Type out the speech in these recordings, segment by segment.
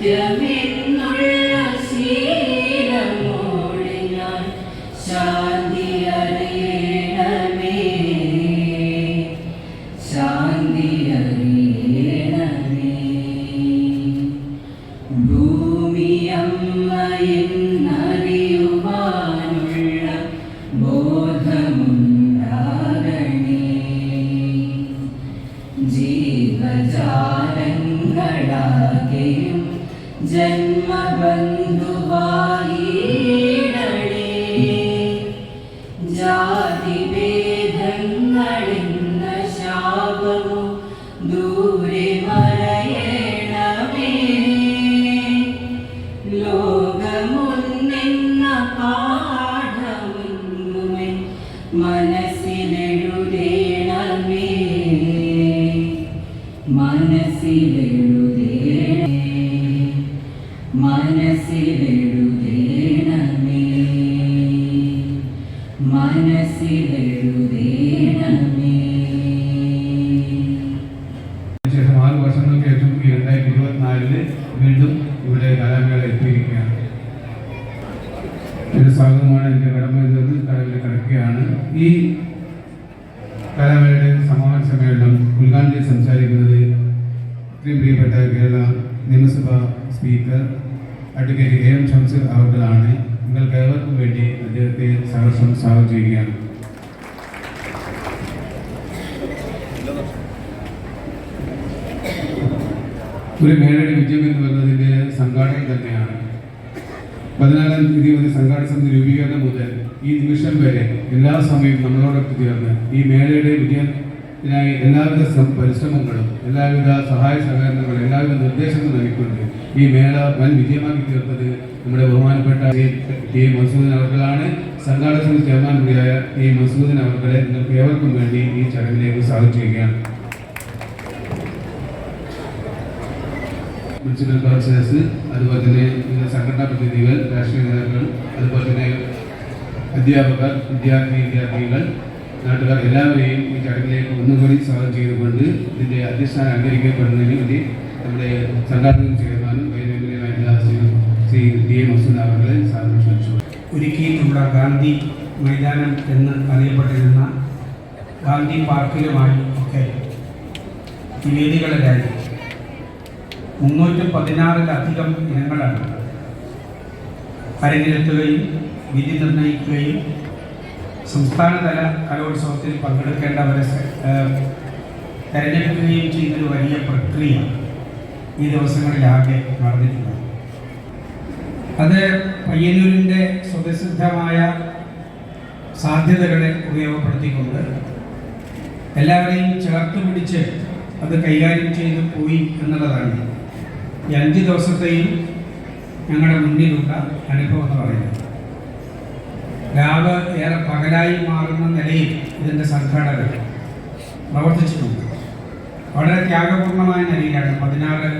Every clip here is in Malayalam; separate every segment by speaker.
Speaker 1: Yeah, me. സംസാരിക്കുന്നത് ഇത്രയും പ്രിയപ്പെട്ട കേരള നിയമസഭാ speaker advocate K M Shamseer അവർക്കാണ് നിങ്ങൾക്ക് ഏവർക്കും വേണ്ടി അദ്ദേഹത്തെ സഹർഷം സ്വാഗതം ചെയ്യുകയാണ്. ഒരു മേളയുടെ വിജയം എന്ന് പറയുന്നതിന്റെ സംഘാടകൻ തന്നെയാണ്. പതിനാലാം തീയതി മുതൽ സംഘാടക സമിതി രൂപീകരണം മുതൽ ഈ നിമിഷം വരെ എല്ലാ സമയവും നമ്മളോടൊപ്പം ചേർന്ന് ഈ മേളയുടെ വിജയത്തിനായി എല്ലാവിധ പരിശ്രമങ്ങളും എല്ലാവിധ സഹായ സഹകരണങ്ങളും എല്ലാവിധ നിർദ്ദേശങ്ങളും നൽകിക്കൊണ്ട് ഈ മേള വൻ വിജയമാക്കി തീർത്തത് നമ്മുടെ ബഹുമാനപ്പെട്ട ടി മസൂദൻ അവർകളാണ് സംഘാടക ചെയർമാൻ കൂടിയായ ടി മസൂദൻ അവർകളെ നിങ്ങൾക്ക് ഏവർക്കും വേണ്ടി ഈ ചടങ്ങിലേക്ക് സ്വാഗതം ചെയ്യുകയാണ്. മുനിസിപ്പൽ കൗൺസിലേഴ്സ് അതുപോലെ തന്നെ സംഘടനാ പ്രതിനിധികൾ രാഷ്ട്രീയ നേതാക്കൾ അതുപോലെ തന്നെ അധ്യാപകർ വിദ്യാർത്ഥി വിദ്യാർത്ഥികൾ നാട്ടുകാർ എല്ലാവരെയും ഈ ചടങ്ങിലേക്ക് ഒന്നുകൂടി സ്വാഗതം ചെയ്തുകൊണ്ട് ഇതിന്റെ അധ്യക്ഷസ്ഥാനം അംഗീകരിക്കപ്പെടുന്നതിന് വേണ്ടി നമ്മുടെ സംഘാടനം ചെയർമാനും വൈദ്യുതിയുമായിട്ടുള്ള ശ്രീ
Speaker 2: ഒരുക്കിയിട്ടുള്ള ഗാന്ധി മൈതാനം എന്ന് അറിയപ്പെട്ടിരുന്ന ഗാന്ധി പാർക്കിലുമായി ഒക്കെ വേദികളിലായി മുന്നൂറ്റി പതിനാറിലധികം ഇനങ്ങളാണ്. അരങ്ങിലെത്തുകയും വിധി നിർണയിക്കുകയും സംസ്ഥാനതല കലോത്സവത്തിൽ പങ്കെടുക്കേണ്ടവരെ തിരഞ്ഞെടുക്കുകയും ചെയ്യുന്നൊരു വലിയ പ്രക്രിയ ഈ ദിവസങ്ങളിലാകെ നടന്നിട്ടുണ്ട് അത് പയ്യന്നൂരിന്റെ സ്വതസിദ്ധമായ സാധ്യതകളെ ഉപയോഗപ്പെടുത്തിക്കൊണ്ട് എല്ലാവരെയും ചേർത്ത് പിടിച്ച് അത് കൈകാര്യം ചെയ്ത് പോയി എന്നുള്ളതാണ് ഈ അഞ്ച് ദിവസത്തെയും ഞങ്ങളുടെ മുന്നിലുള്ള അനുഭവം എന്ന് പറയുന്നത്. രാവ് ഏറെ പകലായി മാറുന്ന നിലയിൽ ഇതിന്റെ സംഘാടകർ പ്രവർത്തിച്ചിട്ടുണ്ട്. വളരെ ത്യാഗപൂർണമായ നിലയിലാണ് പതിനാറ്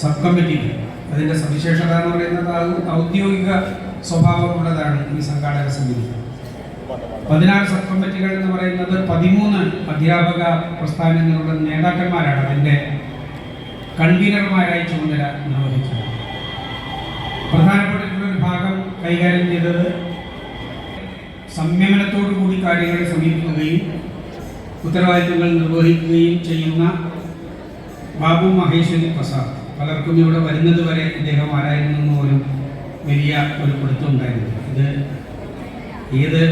Speaker 2: സബ് കമ്മിറ്റികൾ അതിന്റെ സവിശേഷത എന്ന് പറയുന്നത് ഔദ്യോഗിക സ്വഭാവമുള്ളതാണ് ഈ സംഘാടക സമിതി. പതിനാറ് സബ് കമ്മിറ്റികൾ എന്ന് പറയുന്നത് പതിമൂന്ന് അധ്യാപക പ്രസ്ഥാനങ്ങളുടെ നേതാക്കന്മാരാണ് അതിന്റെ കൺവീനർമാരായി ചുമതല നിർവഹിച്ചത് പ്രധാനപ്പെട്ടിട്ടുള്ള ഒരു ഭാഗം കൈകാര്യം ചെയ്തത് സംയമനത്തോടു കൂടി കാര്യങ്ങളെ സമീപിക്കുകയും ഉത്തരവാദിത്തങ്ങൾ നിർവഹിക്കുകയും ചെയ്യുന്ന ബാബു മഹേശ്വരി പ്രസാദ്. പലർക്കും ഇവിടെ വരുന്നത് വരെ ഇദ്ദേഹം ആരായിരുന്നു പോലും വലിയ ഒരു പിടുത്തമുണ്ടായിരുന്നു ഇത് ഏത്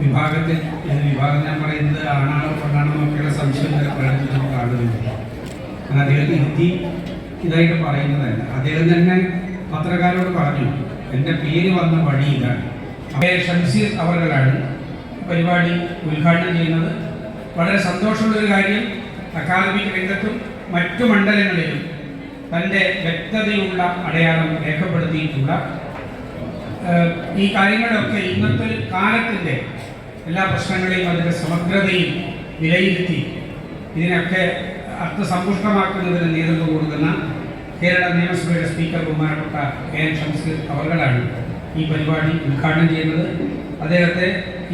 Speaker 2: വിഭാഗത്തിൽ ഏത് വിഭാഗം ഞാൻ പറയുന്നത് ആണാണോ പെണ്ണാണോ എന്നൊക്കെയുള്ള സംശയം പ്രകടിപ്പിച്ച് നമുക്ക് കാണുന്നുണ്ട് അത് അദ്ദേഹത്തെ ഹിന്ദി ഇതായിട്ട് പറയുന്നതല്ല. അദ്ദേഹം തന്നെ പത്രക്കാരോട് പറഞ്ഞു എന്റെ പേര് വന്ന വഴി ഇതാണ്. ഷംസീർ അവറുകളാണ് പരിപാടി ഉദ്ഘാടനം ചെയ്യുന്നത്. വളരെ സന്തോഷമുള്ള ഒരു കാര്യം അക്കാദമിക് രംഗത്തും മറ്റു മണ്ഡലങ്ങളിലും തന്റെ വ്യക്തതയുള്ള അടയാളം രേഖപ്പെടുത്തിയിട്ടുള്ള ഈ കാര്യങ്ങളൊക്കെ ഇന്നത്തെ കാലത്തിന്റെ എല്ലാ പ്രശ്നങ്ങളെയും അതിന്റെ സമഗ്രതയും വിലയിരുത്തി ഇതിനൊക്കെ അർത്ഥസമ്പുഷ്ടമാക്കുന്നതിന് നേതൃത്വം കൊടുക്കുന്ന കേരള നിയമസഭയുടെ സ്പീക്കർ ബഹുമാനപ്പെട്ട കെ എൻ ഷംസീർ അവർകളാണ് ഈ പരിപാടി ഉദ്ഘാടനം ചെയ്യുന്നത്. അദ്ദേഹത്തെ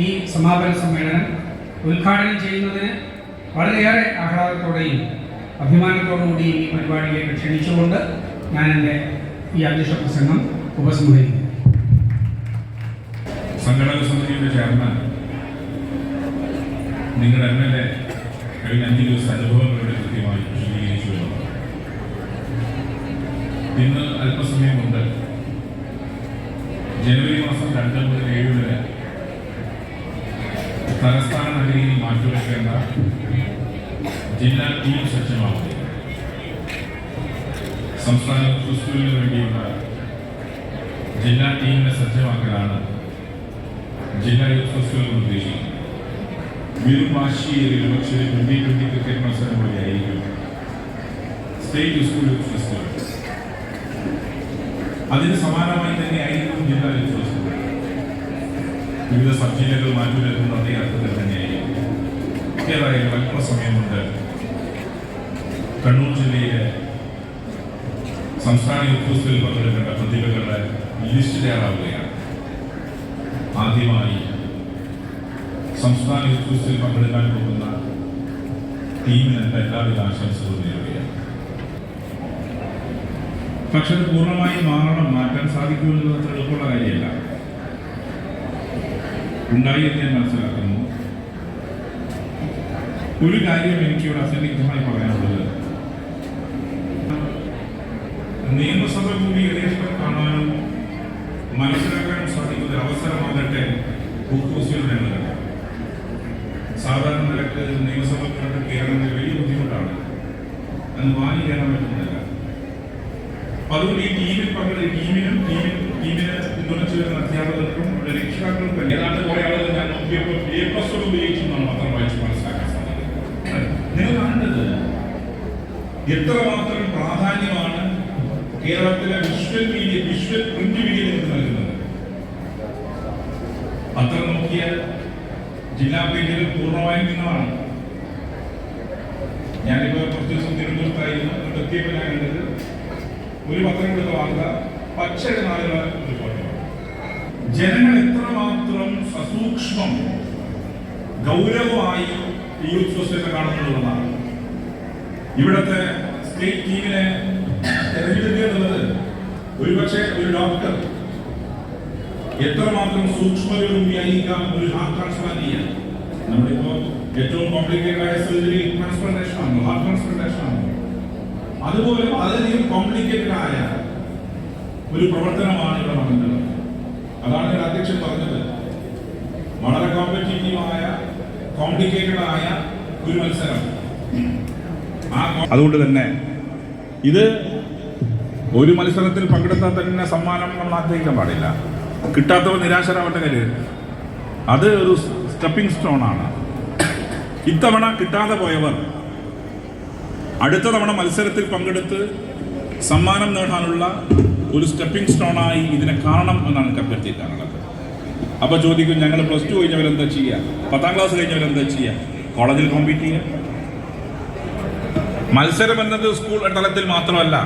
Speaker 2: ഈ സമാപന സമ്മേളനം ഉദ്ഘാടനം ചെയ്യുന്നതിന് വളരെയേറെ ആഹ്ലാദത്തോടെയും അഭിമാനത്തോടുകൂടിയും ഈ പരിപാടിയിലേക്ക് ക്ഷണിച്ചുകൊണ്ട് ഞാൻ എന്റെ ഈ അധ്യക്ഷ പ്രസംഗം ഉപസംഹരിക്കുന്നു.
Speaker 3: സംഘടക സമിതിയുടെ ചെയർമാൻ നിങ്ങളുടെ എം എൽ എ കഴിഞ്ഞ അഞ്ച് ദിവസം അനുഭവങ്ങളുടെ കൃത്യമായി വിശദീകരിച്ചു. ഇന്ന് അല്പസമയം കൊണ്ട് ജനുവരി മാസം രണ്ട് മുതൽ ഏഴ് വരെ തലസ്ഥാന നഗരിയിൽ മാറ്റിവെക്കേണ്ട ജില്ലാ ടീം സജ്ജമാക്കുക സംസ്ഥാന ക്രിസ്തുവിന് വേണ്ടിയുള്ള ജില്ലാ ടീമിനെ സജ്ജമാക്കലാണ് ജില്ലാ യൂത്ത് ഫെസ്റ്റിവൽ നിർദ്ദേശിക്കുന്നത് വീറും വാശിയേറിയ ഒരുപക്ഷെ ട്വന്റി ട്വന്റി ക്രിക്കറ്റ് മത്സരം വഴിയായിരിക്കും സ്റ്റേറ്റ് സ്കൂൾ ഫെസ്റ്റിവൽ. അതിന് സമാനമായി തന്നെ ആയിരിക്കും ജില്ലാ ഫെസ്റ്റിവൽ വിവിധ സബ് ജില്ലകൾ മാറ്റിവെക്കുന്ന അതേ അർത്ഥത്തിൽ തന്നെയായിരിക്കും ഏതായാലും അല്പസമയം കൊണ്ട് കണ്ണൂർ ജില്ലയിലെ സംസ്ഥാന യൂത്ത് പങ്കെടുക്കേണ്ട പ്രതിഭകളുടെ ലിസ്റ്റ് തയ്യാറാവുകയാണ്. ആദ്യമായി സംസ്ഥാന യൂത്ത് പങ്കെടുക്കാൻ പോകുന്ന ടീമിന് എല്ലാവിധ ആശംസകളും പക്ഷെ അത് പൂർണമായും മാറണം മാറ്റാൻ സാധിക്കുമെന്നത് അത്ര എളുപ്പമുള്ള കാര്യമല്ല. ഉണ്ടായി എന്ന് ഞാൻ മനസ്സിലാക്കുന്നു. ഒരു കാര്യം എനിക്കിവിടെ അസന്നിഗ്ധമായി പറയാനുള്ളത്. നിയമസഭ കൂടി യഥേഷ്ടം കാണാനും മനസ്സിലാക്കാനും സാധിക്കുന്ന അവസരമാകട്ടെ ഭൂക്കോസിയുടെ എണ്ണുകൾ സാധാരണ നിലയ്ക്ക് നിയമസഭ കയറുന്നത് വലിയ ബുദ്ധിമുട്ടാണ്. അത് വാങ്ങി അപ്പൊ അതുകൊണ്ട് ഈ ടീമിൽ പങ്കെടുത്ത ടീമിനും ടീമിൽ ടീമിനെ പിന്തുണച്ചു വരുന്ന അധ്യാപകർക്കും രക്ഷിതാക്കൾക്കും ഏതാണ്ട് കുറെ ആളുകൾ ഞാൻ നോക്കിയപ്പോൾ എ പ്ലസ് ഉപയോഗിച്ചു എന്നാണ് പത്രം വായിച്ച് മനസ്സിലാക്കാൻ സാധിക്കുന്നത്. നിങ്ങൾ കാണേണ്ടത് എത്രമാത്രം പ്രാധാന്യമാണ് കേരളത്തിലെ visual media visual print media നിങ്ങൾക്ക് നൽകുന്നത്? പത്രം നോക്കിയാൽ ജില്ലാ പേജുകൾ പൂർണമായും നിങ്ങളാണ് ഞാനിപ്പോ കുറച്ച് ദിവസം തിരുവനന്തപുരത്തായിരുന്നു. ഞാൻ കണ്ടത് ഒരു പത്രം കൊടുത്ത വാർത്ത റിപ്പോർട്ട് ജനങ്ങൾ എത്രമാത്രം സസൂക്ഷ്മം ഗൗരവമായി ഈ ഫെസ്റ്റിവൽ കാണുന്നുള്ളതാണ് ഇവിടുത്തെ സ്റ്റേറ്റ് ടീമിനെ തെരഞ്ഞെടുക്കുക എന്നുള്ളത് ഒരുപക്ഷെ ഒരു ഡോക്ടർ എത്രമാത്രം സൂക്ഷ്മതയോടുകൂടിയായിരിക്കാം ഒരു ഹാർട്ട് ട്രാൻസ്പ്ലാന്റ് ചെയ്യാൻ. നമ്മളിപ്പോ ഏറ്റവും കോംപ്ലിക്കേറ്റഡ് ആയ സർജറി ട്രാൻസ്പ്ലാന്റേഷൻ ആണ് ഹാർട്ട് ട്രാൻസ്പ്ലാന്റേഷൻ ആണ്. അതുപോലെ വളരെയധികം കോംപ്ലിക്കേറ്റഡ് ആയ ഒരു പ്രവർത്തനമാണ് ഇവിടെ നടന്നത് അതാണ് ഞാൻ അധ്യക്ഷൻ പറഞ്ഞത്. വളരെ കോമ്പറ്റീറ്റീവായ കോംപ്ലിക്കേറ്റഡ് ആയ ഒരു മത്സരം. അതുകൊണ്ട് തന്നെ ഇത് ഒരു മത്സരത്തിൽ പങ്കെടുത്താൽ തന്നെ സമ്മാനം നമ്മൾ ആഗ്രഹിക്കാൻ പാടില്ല. കിട്ടാത്തവർ നിരാശരാവട്ടെ കാര്യം അത് ഒരു സ്റ്റെപ്പിംഗ് സ്റ്റോൺ ആണ്. ഇത്തവണ കിട്ടാതെ പോയവർ അടുത്ത തവണ മത്സരത്തിൽ പങ്കെടുത്ത് സമ്മാനം നേടാനുള്ള ഒരു സ്റ്റെപ്പിംഗ് സ്റ്റോണായി ഇതിനെ കാണണം എന്നാണ് എനിക്ക് അഭ്യർത്ഥിക്കാനുള്ളത് അപ്പൊ ചോദിക്കും ഞങ്ങൾ പ്ലസ് ടു കഴിഞ്ഞവരെന്താ ചെയ്യുക പത്താം ക്ലാസ് കഴിഞ്ഞവരെന്താ ചെയ്യുക കോളേജിൽ കോമ്പീറ്റ് ചെയ്യുക മത്സരം എന്നത് സ്കൂൾ തലത്തിൽ മാത്രമല്ല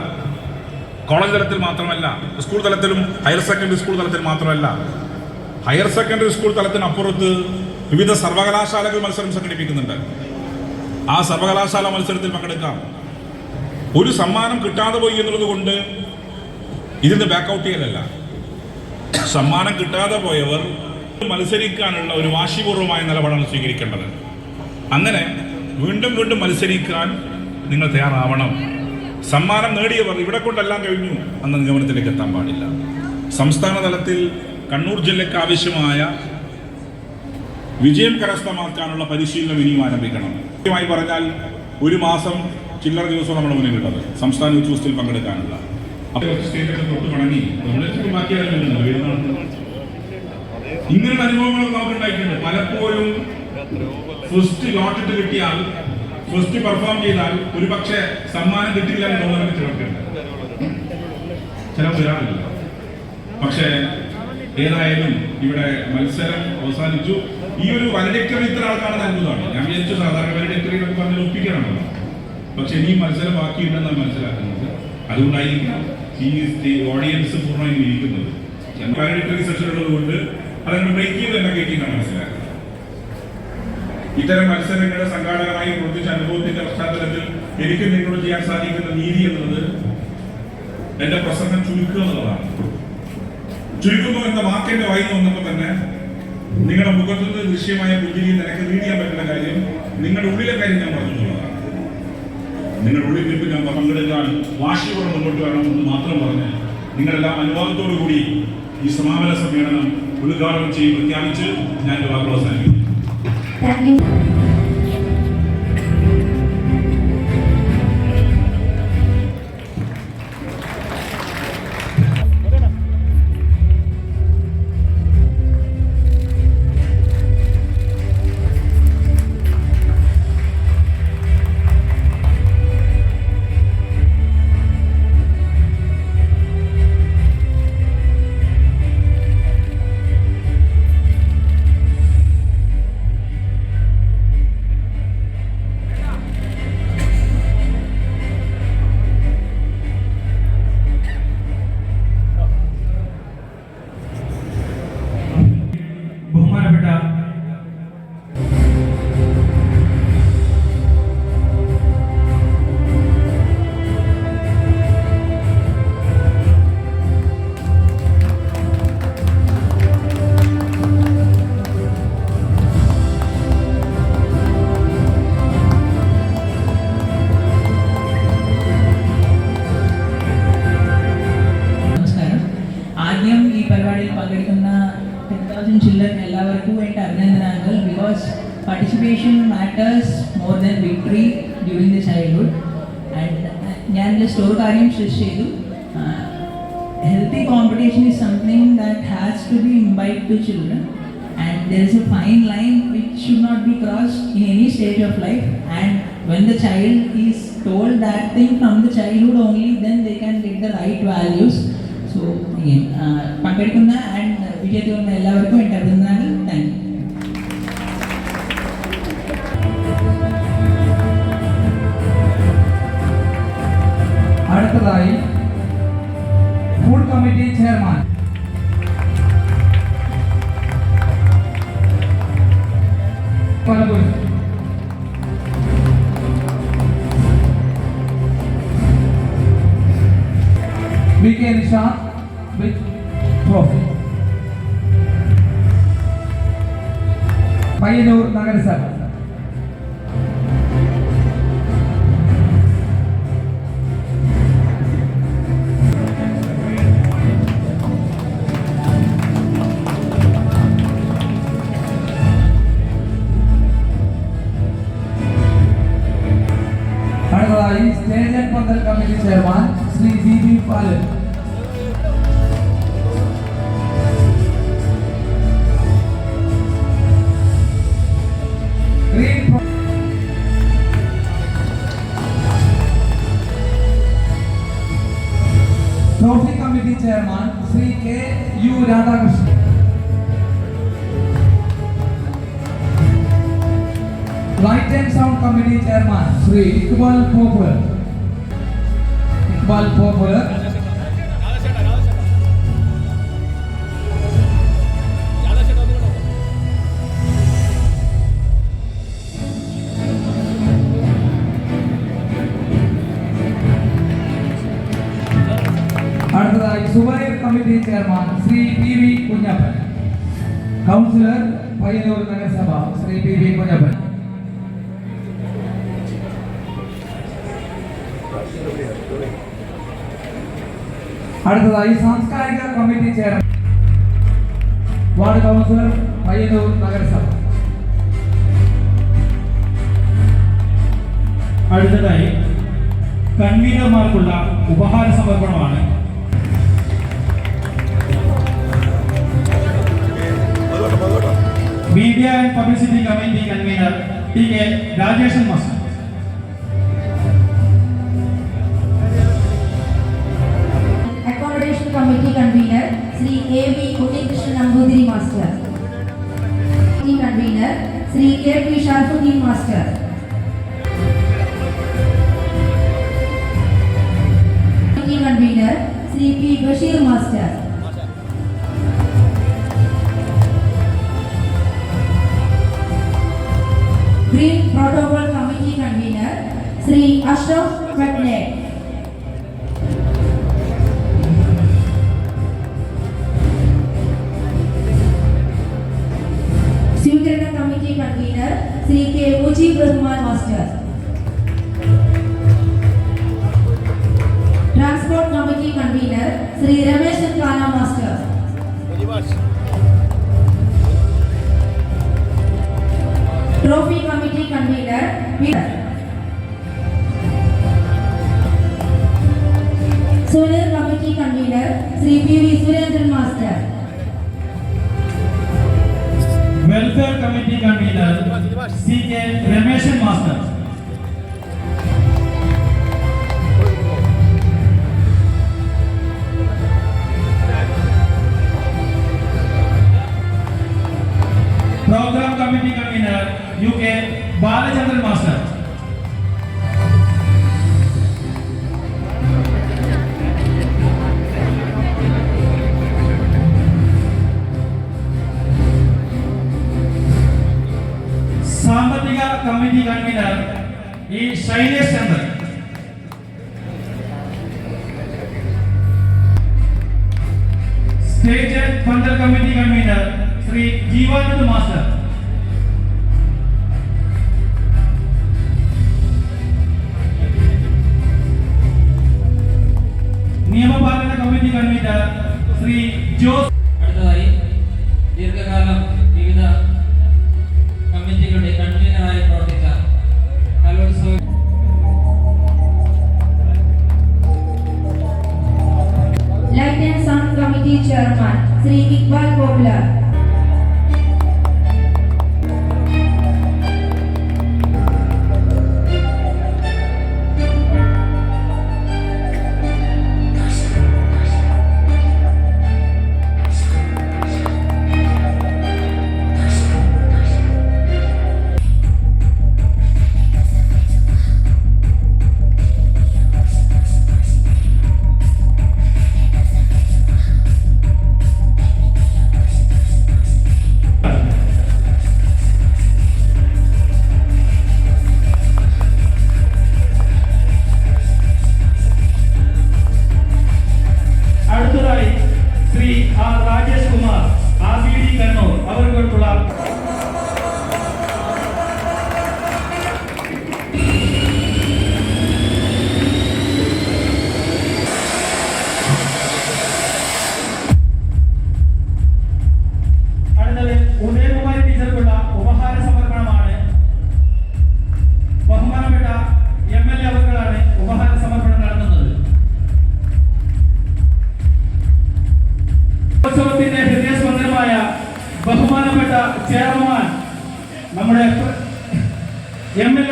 Speaker 3: കോളേജ് തലത്തിൽ മാത്രമല്ല സ്കൂൾ തലത്തിലും ഹയർ സെക്കൻഡറി സ്കൂൾ തലത്തിൽ മാത്രമല്ല ഹയർ സെക്കൻഡറി സ്കൂൾ തലത്തിനപ്പുറത്ത് വിവിധ സർവകലാശാലകൾ മത്സരം സംഘടിപ്പിക്കുന്നുണ്ട്. ആ സർവകലാശാല മത്സരത്തിൽ പങ്കെടുക്കാം. ഒരു സമ്മാനം കിട്ടാതെ പോയി എന്നുള്ളത് കൊണ്ട് ഇതിന്റെ ബാക്ക് ഔട്ട് ചെയ്യലല്ല. സമ്മാനം കിട്ടാതെ പോയവർ മത്സരിക്കാനുള്ള ഒരു വാശിപൂർവമായ നിലപാടാണ് സ്വീകരിക്കേണ്ടത്. അങ്ങനെ വീണ്ടും വീണ്ടും മത്സരിക്കാൻ നിങ്ങൾ തയ്യാറാവണം. സമ്മാനം നേടിയവർ ഇവിടെ കൊണ്ടെല്ലാം കഴിഞ്ഞു. എന്ന നിഗമനത്തിലേക്ക് എത്താൻ പാടില്ല. സംസ്ഥാന തലത്തിൽ കണ്ണൂർ ജില്ലയ്ക്ക് ആവശ്യമായ വിജയം കരസ്ഥമാക്കാനുള്ള പരിശീലനം ഇനിയും ആരംഭിക്കണം. കൃത്യമായി പറഞ്ഞാൽ ഒരു മാസം ചില്ലറ ദിവസം നമ്മുടെ മുന്നിലുള്ളത് സംസ്ഥാന യൂത്ത് പങ്കെടുക്കാനുള്ള. ഇങ്ങനെ അനുഭവങ്ങളൊക്കെ നമുക്ക് ഉണ്ടായിട്ടുണ്ട് പലപ്പോഴും ഫസ്റ്റ് ലോട്ടിട്ട് കിട്ടിയാൽ ഫസ്റ്റ് പെർഫോം ചെയ്താൽ ഒരു പക്ഷേ സമ്മാനം കിട്ടില്ല എന്ന് തോന്നുന്ന ചിലർക്കുണ്ട് ചില വരാറില്ല. പക്ഷേ ഏതായാലും ഇവിടെ മത്സരം അവസാനിച്ചു. ഈ ഒരു വലഡിക്ടറി ഇത്ര ആൾക്കാണ് അത്ഭുതമാണ് ഞാൻ വിചാരിച്ചു സാധാരണ വലഡിക്ടറി എന്നൊക്കെ പറഞ്ഞ് ഒപ്പിക്കണമല്ലോ പക്ഷെ ഇനി മത്സരം ബാക്കിയുണ്ടെന്നാണ് മനസ്സിലാക്കുന്നത്. അതുകൊണ്ടായിരിക്കും ഈ ഓഡിയൻസ് പൂർണമായി ഇരിക്കുന്നത്. വലഡിക്ടറി സെഷൻ ഉള്ളതുകൊണ്ട് അതങ്ങനെ ബ്രേക്ക് ചെയ്ത് തന്നെ കയറ്റിയെന്നാണ് മനസ്സിലാക്കുന്നത്. ഇത്തരം മത്സരങ്ങളുടെ സംഘാടകമായി പ്രവർത്തിച്ച അനുഭവത്തിന്റെ പശ്ചാത്തലത്തിൽ എനിക്ക് നിങ്ങളോട് ചെയ്യാൻ സാധിക്കുന്ന നീതി എന്നത് എന്റെ പ്രസംഗം ചുരുക്കുക എന്നുള്ളതാണ്. ചുരുക്കുന്നു എന്ന വാക്കിന്റെ വായി വന്നപ്പോൾ തന്നെ നിങ്ങളുടെ മുഖത്തു നിന്ന് ദൃശ്യമായ പുഞ്ചിരി നിനക്ക് ചെയ്യാൻ പറ്റുന്ന കാര്യം നിങ്ങളുടെ ഉള്ളിലെ കാര്യം ഞാൻ പറഞ്ഞിട്ടുള്ളതാണ് നിങ്ങളുടെ ഉള്ളിൽ നിൽപ്പ് ഞാൻ പങ്കെടുക്കാൻ വാശിയോടെ മുന്നോട്ട് വരണം എന്ന് മാത്രം പറഞ്ഞ് നിങ്ങളെല്ലാം അനുവാദത്തോടു കൂടി ഈ സമാപന സമ്മേളനം ഉദ്ഘാടനം ചെയ്ത് പ്രഖ്യാപിച്ച് ഞാൻ വാക്കുകൾ അവസാനിപ്പിക്കുന്നു.
Speaker 4: പങ്കെടുക്കുന്ന ടെൻ തൗസൻഡ് ചിൽഡ്രൻ എല്ലാവർക്കും വേണ്ട അഭിനന്ദനങ്ങൾ because participation matters more than victory during the childhood and ഞാൻ ജസ്റ്റ് ഒരു കാര്യം സ്ട്രെസ് ചെയ്തു healthy competition is something that has to be invite to children and there is a fine line which should not be crossed in any stage of life and when the child is told that thing from the childhood only then they can get the right values so again uh, പങ്കെടുക്കുന്ന ആൻഡ് വിജയത്തിൽ എല്ലാവർക്കും എൻ്റെ അഭിനന്ദനങ്ങൾ താങ്ക് യു
Speaker 5: അടുത്തതായി ഫുഡ് കമ്മിറ്റി ചെയർമാൻ പലപുരം പയ്യന്നൂർ നഗരസഭ അടുത്തതായി stage and pandal committee chairman Shri G chairman Shri Iqbal Popular Iqbal Popular അടുത്തതായി Subair committee chairman Shri P V Kunhappan. Councillor Payyannur നഗരസഭ ശ്രീ പി വി അടുത്തതായി സാംസ്കാരിക committee chairman ward councillor Payyannur നഗരസഭ.
Speaker 6: അടുത്തതായി കൺവീനർമാർക്കുള്ള ഉപഹാര സമർപ്പണമാണ്. Media and
Speaker 7: publicity committee convener T K Rajeshan master. Shri KP Sharafuddin master convener Shri P Basheer master green protocol committee convener Shri Ashok Patne స్వీకరణ convener Sri K. Mujib Rahman Master. Transport Committee convener Sri Ramesh Kana Master. Trophy Committee convener Peter. Solar Committee convener Sri P. V. Surendran Master.
Speaker 6: Welfare committee convener C K Rameshan master programme committee convener U K Balachandran master Shailesh Chandran state funder committee convener Shri Jeevanand master. നിയമപാലന committee convener Shri Jose
Speaker 8: അടുത്തതായി ദീർഘകാലം വിവിധ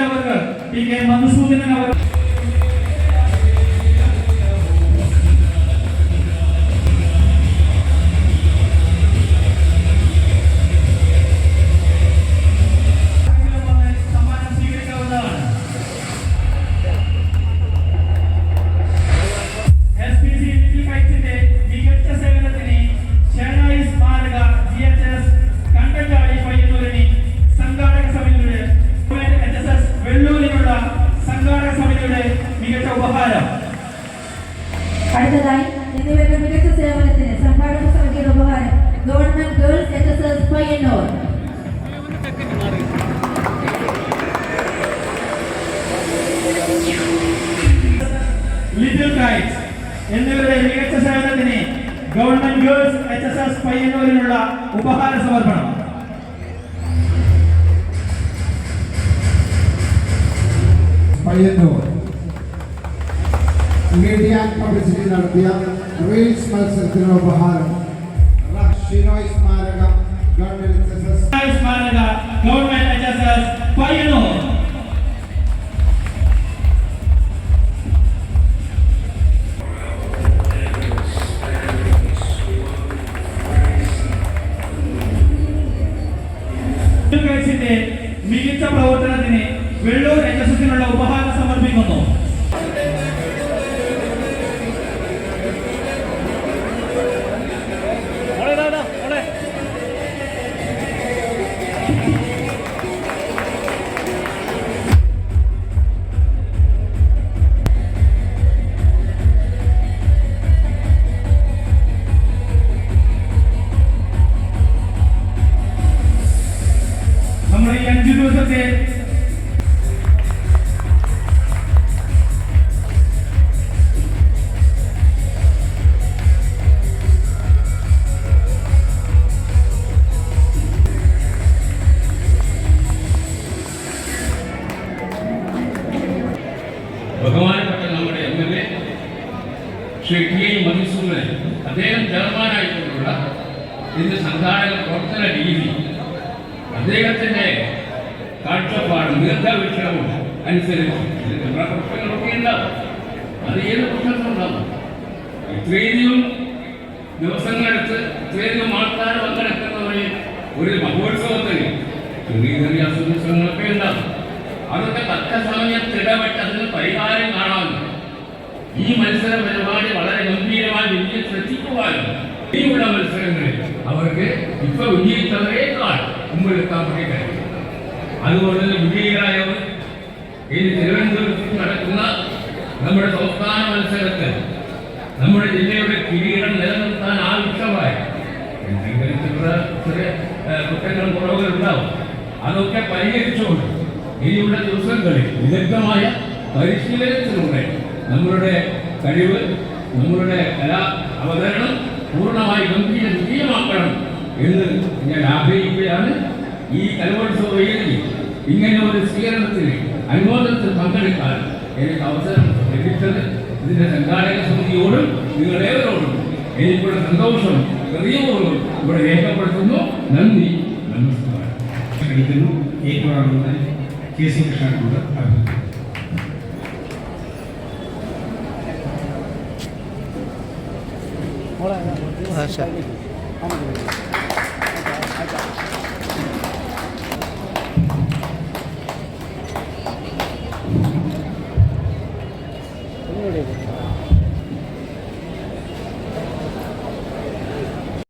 Speaker 6: അവർക്ക്. പി കെ മധുസൂദനൻ അവർ ഉപഹാരം.
Speaker 7: അടുത്തതായി എന്നിവരുടെ മികച്ച സേവനത്തിന് സംഘാടക സമിതിയുടെ ഉപഹാരം government girls H S S Payyannur.
Speaker 6: Little kites എന്നിവരുടെ മികച്ച സേവനത്തിന് government girls H S S പയ്യന്നൂരിനുള്ള ഉപഹാര സമർപ്പണം.
Speaker 9: പയ്യന്നൂർ. മീഡിയ പബ്ലിസിറ്റി നടത്തിയ റീൽസ് മത്സരത്തിനുള്ള ഉപഹാരം ഷിനോയ് സ്മാരക ഗവൺമെന്റ് എസ് എസ്
Speaker 6: ഷെനായി സ്മാരക
Speaker 10: government H S S Payyannur. ചെറിയ ചെറിയ അസുഖങ്ങളൊക്കെ ഉണ്ടാകും അതൊക്കെ തക്ക സമയത്ത് ഇടപെട്ട് അതിന് പരിഹാരം കാണാനും ഈ മത്സര പരിപാടി വളരെ ഗംഭീരമായി വിജയത്തിലെത്തിക്കുവാനും ഇനിയുള്ള മത്സരങ്ങളിൽ അവർക്ക് ഇപ്പൊ വിജയിച്ചവരെക്കാൾ മുമ്പെടുക്കാൻ വേണ്ടി കഴിയും. അതുപോലെ തന്നെ വിജയികളായവർ ഇനി തിരുവനന്തപുരത്ത് നടക്കുന്ന നമ്മുടെ സംസ്ഥാന മത്സരത്തിൽ നമ്മുടെ ജില്ലയുടെ കിരീടം നിലനിർത്താൻ ആവശ്യമായ എന്തെങ്കിലും ഏഹ്, കുറ്റങ്ങളും കുറവുകൾ ഉണ്ടാവും അതൊക്കെ പരിഹരിച്ചുകൊണ്ട് ഇനിയുള്ള ദിവസങ്ങളിൽ വിദഗ്ധമായ പരിശീലനത്തിലൂടെ നമ്മളുടെ കഴിവ് നമ്മളുടെ കലാ അവതരണം പൂർണമായി ഗംഭീര വിജയമാക്കണം എന്ന് ഞാൻ ആഗ്രഹിക്കുകയാണ്. ഈ കലോത്സവ വേദിയിൽ ഇങ്ങനെ ഒരു സ്വീകരണത്തിന് അനുമോദനത്തിൽ പങ്കെടുക്കാൻ എനിക്ക് അവസരം ലഭിച്ചത് ഇതിന്റെ സംഘാടക സമിതിയോടും നിങ്ങളേവരോടും എനിക്കുള്ള സന്തോഷം ഹൃദയപൂർവം ഇവിടെ രേഖപ്പെടുത്തുന്നു. നന്ദി നമസ്കാരം.
Speaker 2: ക്ഷണിക്കുന്നു ഏറ്റുവാങ്ങുന്ന കെ സി കൃഷ്ണനോട് അഭ്യർത്ഥിക്കുന്നു
Speaker 11: ആ ശരി